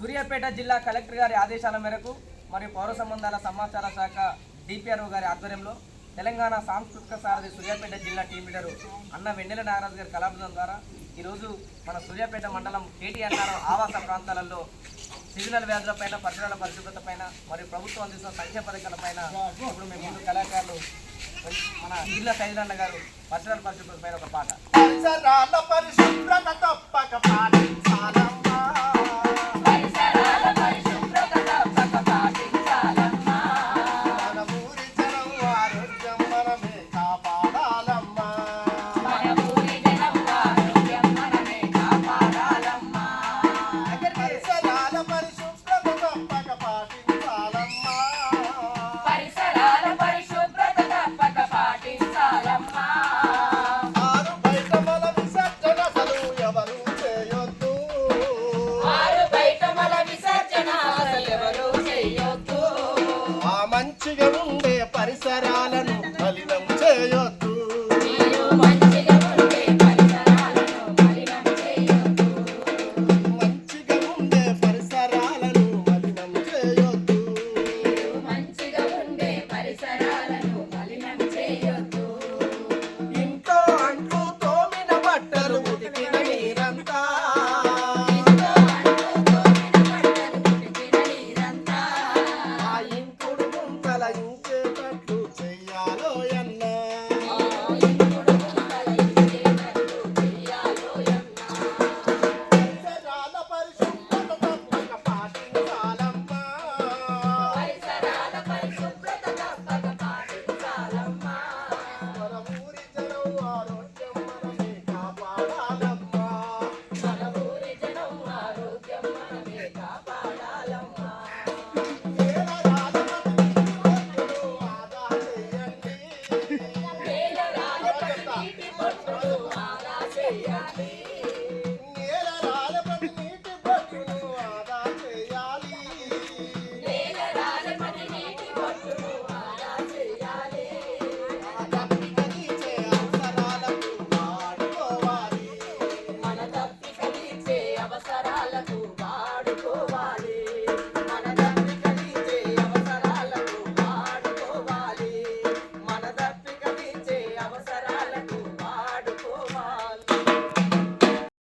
సూర్యాపేట జిల్లా కలెక్టర్ గారి ఆదేశాల మేరకు మరియు పౌర సంబంధాల సమాచార శాఖ డిపిఆర్ఓ గారి ఆధ్వర్యంలో తెలంగాణ సాంస్కృతిక సారథి సూర్యాపేట జిల్లా టీం లీడరు అన్న వెన్నెల నాగరాజు గారి కళాబృందం ద్వారా ఈరోజు మన సూర్యాపేట మండలం కేటీఆర్ ఆవాస ప్రాంతాలలో సివినల్ వ్యాధులపైన పరిసరాల పరిశుభ్రతపైన మరియు ప్రభుత్వం అందిస్తున్న సంక్షేమ పథకాలపైన ఇప్పుడు మేము ముందు కళాకారులు మన జిల్లా సైదులన్న గారు పరిసరాల పరిశుభ్రత పైన ఒక పాట. పరిసరాల పరిశుభ్రత తప్పక పాటించాలమ్మా పరిసరాలను Yay!